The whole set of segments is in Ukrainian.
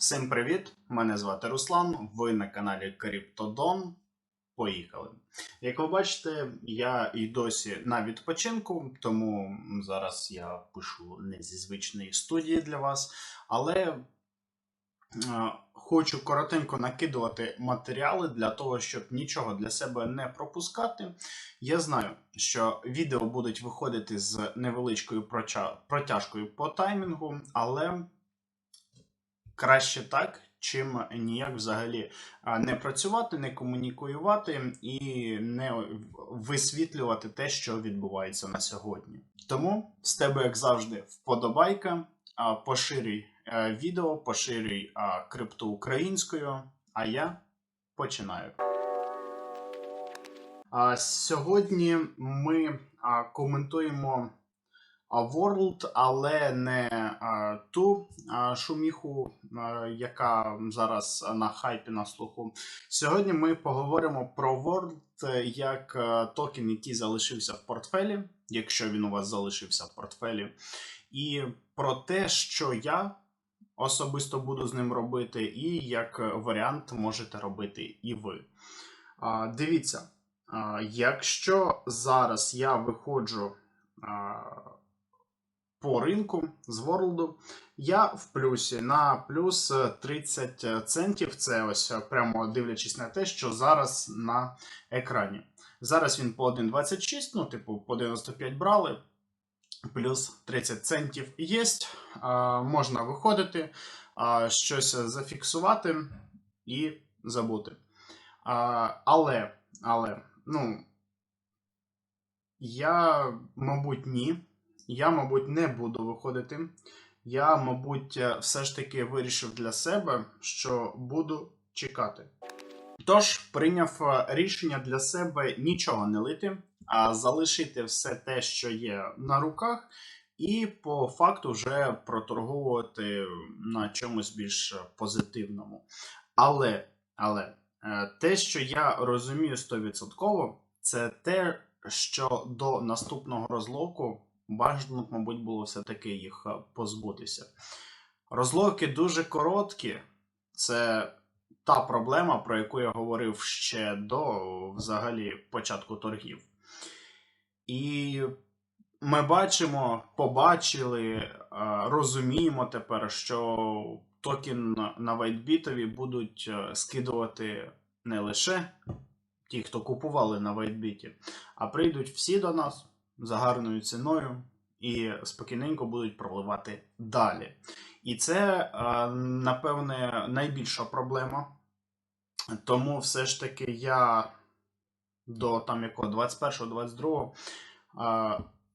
Всім привіт! Мене звати Руслан. Ви на каналі Криптодон. Поїхали. Як ви бачите, я і досі на відпочинку, тому зараз я пишу не зі звичної студії для вас, але е, хочу коротенько накидувати матеріали для того, щоб нічого для себе не пропускати. Я знаю, що відео будуть виходити з невеличкою протяжкою по таймінгу, але краще так, чим ніяк взагалі не працювати, не комунікувати і не висвітлювати те, що відбувається на сьогодні. Тому з тебе, як завжди, вподобайка, поширюй е, відео, поширюй крипту українською. А я починаю. Сьогодні ми коментуємо World, але не ту шуміху, яка зараз на хайпі на слуху. Сьогодні ми поговоримо про World як токен, який залишився в портфелі, якщо він у вас залишився в портфелі, і про те, що я особисто буду з ним робити, і як варіант можете робити і ви. Дивіться, якщо зараз я виходжу. По ринку з Ворлду. Я в плюсі на плюс 30 центів. Це ось прямо дивлячись на те, що зараз на екрані. Зараз він по 1,26, ну, типу, по 95 брали. Плюс 30 центів є. Можна виходити, щось зафіксувати і забути. Але, але, ну, я, мабуть, ні я, мабуть, не буду виходити. Я, мабуть, е, все ж таки вирішив для себе, що буду чекати. Тож, прийняв е, рішення для себе нічого не лити, а залишити все те, що є на руках, і по факту вже проторговувати на чомусь більш позитивному. Але, але е, те, що я розумію 100%, це те, що до наступного розлоку бажано, мабуть, було все-таки їх е, позбутися. Розлоки дуже короткі, це та проблема, про яку я говорив ще до взагалі початку торгів. І ми бачимо, побачили, е, розуміємо тепер, що токен на вайтбітові будуть е, скидувати не лише ті, хто купували на вайтбіті, а прийдуть всі до нас за гарною ціною і спокійненько будуть проливати далі. І це, напевне, найбільша проблема. Тому все ж таки я до там якого 21-22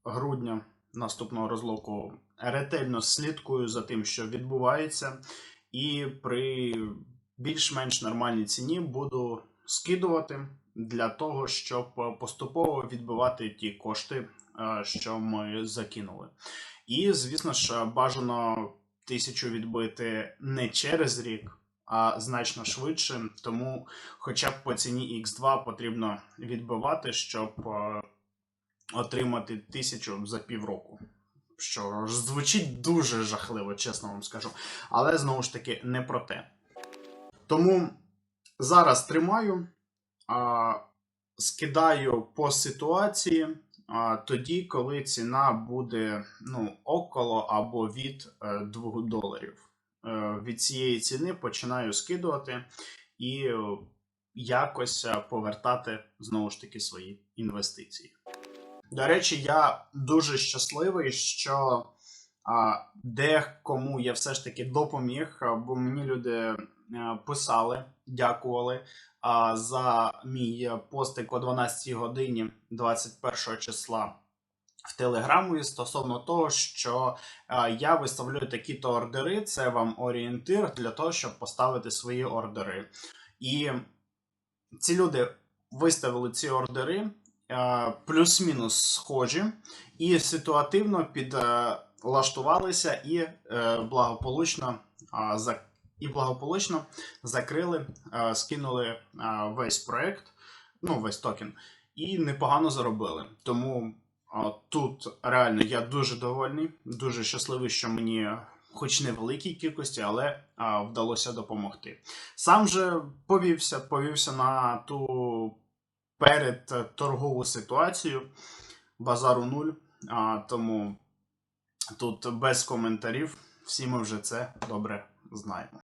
грудня наступного розлоку ретельно слідкую за тим, що відбувається, і при більш-менш нормальній ціні буду скидувати для того, щоб поступово відбивати ті кошти, е, що ми закинули. І, звісно ж, бажано тисячу відбити не через рік. А значно швидше, тому хоча б по ціні X2 потрібно відбивати, щоб е, отримати тисячу за півроку. Що звучить дуже жахливо, чесно вам скажу. Але знову ж таки не про те. Тому зараз тримаю а, скидаю по ситуації а, тоді, коли ціна буде ну, около або від 2 е, доларів. Е, від цієї ціни починаю скидувати і якось е, повертати знову ж таки свої інвестиції. До речі, я дуже щасливий, що а, декому я все ж таки допоміг, бо мені люди писали, дякували за мій постик о 12 годині 21 числа в Телеграмі стосовно того, що я виставляю такі-то ордери, це вам орієнтир для того, щоб поставити свої ордери. І ці люди виставили ці ордери плюс-мінус схожі, і ситуативно підлаштувалися і е, благополучно за і благополучно закрили, е, скинули е, весь проект, ну весь токен, і непогано заробили. Тому тут реально я дуже довольний, дуже щасливий, що мені хоч не великій кількості, але вдалося допомогти. Сам же повівся, повівся на ту передторгову ситуацію. Базару нуль. А, тому тут без коментарів. Всі ми вже це добре знаємо.